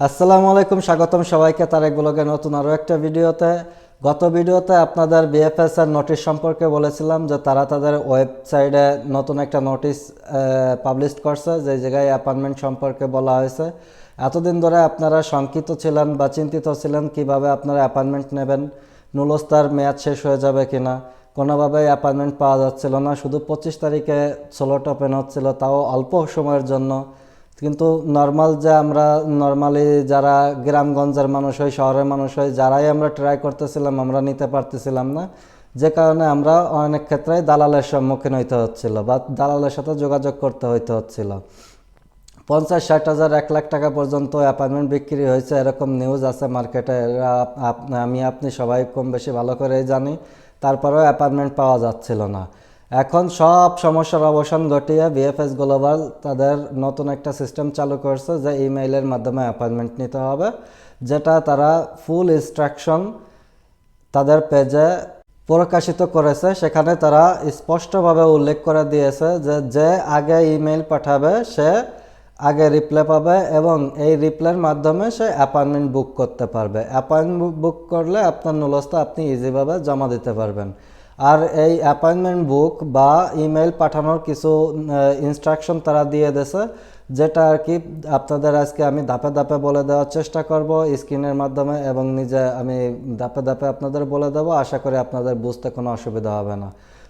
আসসালামু আলাইকুম, স্বাগতম সবাইকে তারেক ব্লগের নতুন আরও একটা ভিডিওতে। গত ভিডিওতে আপনাদের বিএফএস এর নোটিশ সম্পর্কে বলেছিলাম যে তারা তাদের ওয়েবসাইটে নতুন একটা নোটিশ পাবলিশ করছে, যে জায়গায় অ্যাপয়েন্টমেন্ট সম্পর্কে বলা হয়েছে। এতদিন ধরে আপনারা শঙ্কিত ছিলেন বা চিন্তিত ছিলেন কীভাবে আপনারা অ্যাপয়েন্টমেন্ট নেবেন, নুলস্তার মেয়াদ শেষ হয়ে যাবে কিনা কোনোভাবে অ্যাপয়েন্টমেন্ট পাওয়া যাচ্ছিল না, শুধু পঁচিশ তারিখে স্লোট ওপেন হচ্ছিল, তাও অল্প সময়ের জন্য। কিন্তু নর্মাল যে আমরা নর্মালি যারা গ্রামগঞ্জের মানুষ হয়, শহরের মানুষ হয়, যারাই আমরা ট্রাই করতেছিলাম, আমরা নিতে পারতেছিলাম না। যে কারণে আমরা অনেক ক্ষেত্রেই দালালের সম্মুখীন হইতে হচ্ছিল বা দালালের সাথে যোগাযোগ করতে হইতে হচ্ছিল। পঞ্চাশ ষাট হাজার এক লাখ টাকা পর্যন্ত অ্যাপার্টমেন্ট বিক্রি হয়েছে, এরকম নিউজ আছে মার্কেটে আমি, আপনি সবাই কম বেশি ভালো করেই জানি, তারপরেও অ্যাপার্টমেন্ট পাওয়া যাচ্ছিল না। এখন সব সমস্যার অবসান ঘটিয়ে বিএফএস গ্লোবাল তাদের নতুন একটা সিস্টেম চালু করছে যে ইমেইলের মাধ্যমে অ্যাপয়েন্টমেন্ট নিতে হবে, যেটা তারা ফুল ইনস্ট্রাকশন তাদের পেজে প্রকাশিত করেছে। সেখানে তারা স্পষ্টভাবে উল্লেখ করে দিয়েছে যে যে আগে ইমেল পাঠাবে সে আগে রিপ্লে পাবে এবং এই রিপ্লের মাধ্যমে সে অ্যাপয়েন্টমেন্ট বুক করতে পারবে। অ্যাপয়েন্টমেন্ট বুক করলে আপনার নুলস্তা আপনি ইজিভাবে জমা দিতে পারবেন। আর এই অ্যাপয়েন্টমেন্ট বুক বা ইমেল পাঠানোর কিছু ইনস্ট্রাকশন তারা দিয়ে দিয়েছে, যেটা আর কি আপনাদের আজকে আমি ধাপে ধাপে বলে দেওয়ার চেষ্টা করব স্ক্রিনের মাধ্যমে এবং নিজে আমি ধাপে ধাপে আপনাদের বলে দেবো। আশা করি আপনাদের বুঝতে কোনো অসুবিধা হবে না।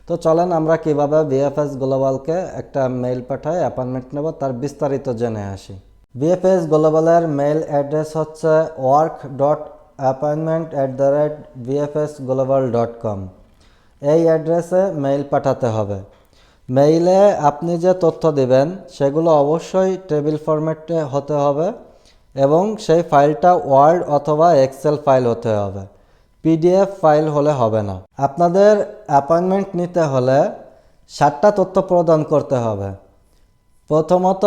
তো চলেন আমরা কীভাবে বিএফএস গ্লোবালকে একটা মেইল পাঠায় অ্যাপয়েন্টমেন্ট নেব, তার বিস্তারিত জেনে আসি। বিএফএস গ্লোবালের মেইল অ্যাড্রেস হচ্ছে work dot appointment at the rate BFS global dot com এই অ্যাড্রেসে মেইল পাঠাতে হবে। মেইলে আপনি যে তথ্য দিবেন, সেগুলো অবশ্যই টেবিল ফরম্যাটে হতে হবে এবং সেই ফাইলটা ওয়ার্ড অথবা এক্সেল ফাইল হতে হবে। পিডিএফ ফাইল হলে হবে না। আপনাদের অ্যাপয়েন্টমেন্ট নিতে হলে সাতটা তথ্য প্রদান করতে হবে। প্রথমত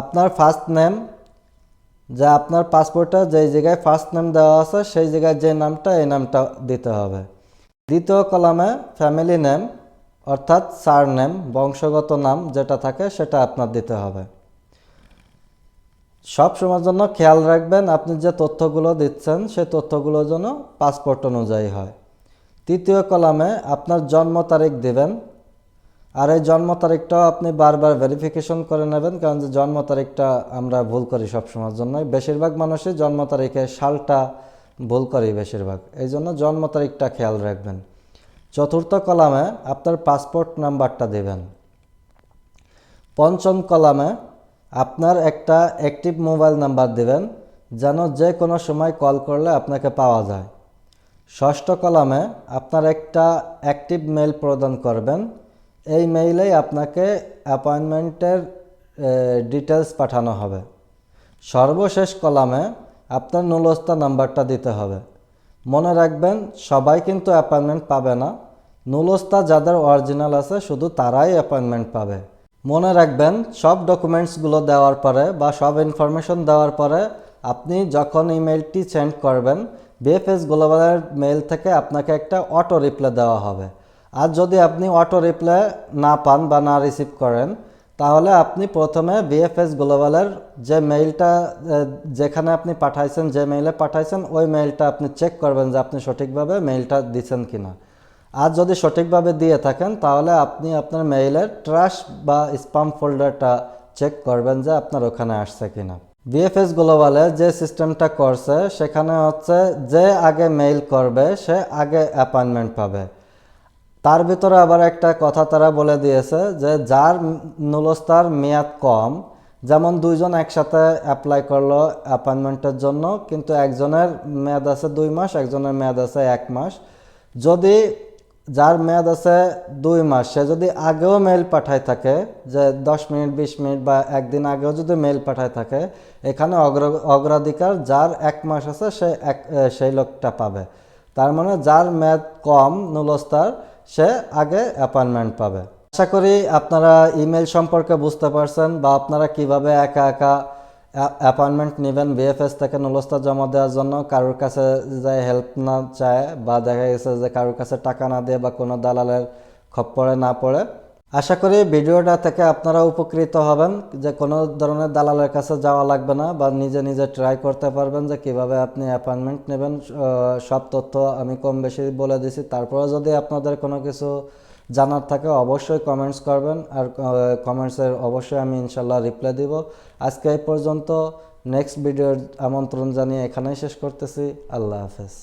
আপনার ফার্স্ট নেম যা আপনার পাসপোর্টে যেই জায়গায় ফার্স্ট নেম দেওয়া আছে, সেই জায়গায় যে নামটা, এই নামটা দিতে হবে। দ্বিতীয় কলামে ফ্যামিলি নেম অর্থাৎ সার নেম বংশগত নাম যেটা থাকে সেটা আপনার দিতে হবে। সব সময়ের জন্য খেয়াল রাখবেন, আপনি যে তথ্যগুলো দিচ্ছেন, সেই তথ্যগুলো যেন পাসপোর্ট অনুযায়ী হয়। তৃতীয় কলামে আপনার জন্ম তারিখ দিবেন, আর এই জন্ম তারিখটাও আপনি বারবার ভেরিফিকেশন করে নেবেন, কারণ যে জন্ম তারিখটা আমরা ভুল করি সব সময়ের জন্য বেশিরভাগ মানুষই জন্ম তারিখে সালটা ভুল করি বেশিরভাগ। এই জন্য জন্ম তারিখটা খেয়াল রাখবেন। চতুর্থ কলামে আপনার পাসপোর্ট নাম্বারটা দেবেন। পঞ্চম কলামে আপনার একটা অ্যাক্টিভ মোবাইল নাম্বার দেবেন, যেন যে কোনো সময় কল করলে আপনাকে পাওয়া যায়। ষষ্ঠ কলামে আপনার একটা অ্যাক্টিভ মেইল প্রদান করবেন। এই মেইলেই আপনাকে অ্যাপয়েন্টমেন্টের ডিটেলস পাঠানো হবে। সর্বশেষ কলামে আপনার নুলস্তা নাম্বারটা দিতে হবে। মনে রাখবেন, সবাই কিন্তু অ্যাপয়েন্টমেন্ট পাবে না। নুলস্তা যাদের অরিজিনাল আছে, শুধু তারাই অ্যাপয়েন্টমেন্ট পাবে। মনে রাখবেন, সব ডকুমেন্টসগুলো দেওয়ার পরে বা সব ইনফরমেশন দেওয়ার পরে আপনি যখন ইমেলটি সেন্ড করবেন, বিএফএস গ্লোবালের মেইল থেকে আপনাকে একটা অটো রিপ্লাই দেওয়া হবে। আর যদি আপনি অটো রিপ্লাই না পান বা না রিসিভ করেন তাহলে আপনি প্রথমে বিএফএস গ্লোবালের যে মেইলটা যেখানে আপনি পাঠাইছেন, যে মেইলে পাঠাইছেন, ওই মেইলটা আপনি চেক করবেন যে আপনি সঠিকভাবে মেইলটা দিচ্ছেন কি না আর যদি সঠিকভাবে দিয়ে থাকেন, তাহলে আপনি আপনার মেইলের ট্রাশ বা স্পাম ফোল্ডারটা চেক করবেন যে আপনার ওখানে আসছে কিনা। বিএফএস গ্লোবালে যে সিস্টেমটা করছে, সেখানে হচ্ছে যে আগে মেইল করবে, সে আগে অ্যাপয়েন্টমেন্ট পাবে। তার ভিতরে আবার একটা কথা তারা বলে দিয়েছে যে যার নুলস্তার মেয়াদ কম, যেমন দুইজন একসাথে অ্যাপ্লাই করল অ্যাপয়েন্টমেন্টের জন্য, কিন্তু একজনের মেয়াদ আছে দুই মাস, একজনের মেয়াদ আছে এক মাস। যদি যার মেয়াদ আছে দুই মাস, সে যদি আগেও মেল পাঠায় থাকে, যে দশ মিনিট, বিশ মিনিট বা একদিন আগেও যদি মেল পাঠায় থাকে, এখানে অগ্র, অগ্রাধিকার যার এক মাস আছে সে এক সেই লোকটা পাবে। তার মানে যার মেয়াদ কম নুলস্তার সে আগে অ্যাপয়েন্টমেন্ট পাবে। আশা করি আপনারা ইমেল সম্পর্কে বুঝতে পারছেন বা আপনারা কীভাবে একা একা অ্যাপয়েন্টমেন্ট নেবেন বিএফএস থেকে নুলস্তা জমা দেওয়ার জন্য। কারোর কাছে যে হেল্প না চায় বা দেখা গেছে যে কারোর কাছে টাকা না দিয়ে বা কোনো দালালের খপ্পরে না পড়ে আশা করি ভিডিওটা থেকে আপনারা উপকৃত হবেন যে কোনো ধরনের দালালের কাছে যাওয়া লাগবে না বা নিজে নিজে ট্রাই করতে পারবেন যে কীভাবে আপনি অ্যাপয়েন্টমেন্ট নেবেন সব তথ্য আমি কম বেশি বলে দিছি। তারপরে যদি আপনাদের কোনো কিছু জানার থাকে অবশ্যই কমেন্টস করবেন আর কমেন্টসের অবশ্যই আমি ইনশাল্লাহ রিপ্লাই দিব। আজকে এই পর্যন্ত নেক্সট ভিডিওর আমন্ত্রণ জানিয়ে এখানেই শেষ করতেছি। আল্লাহ হাফেজ।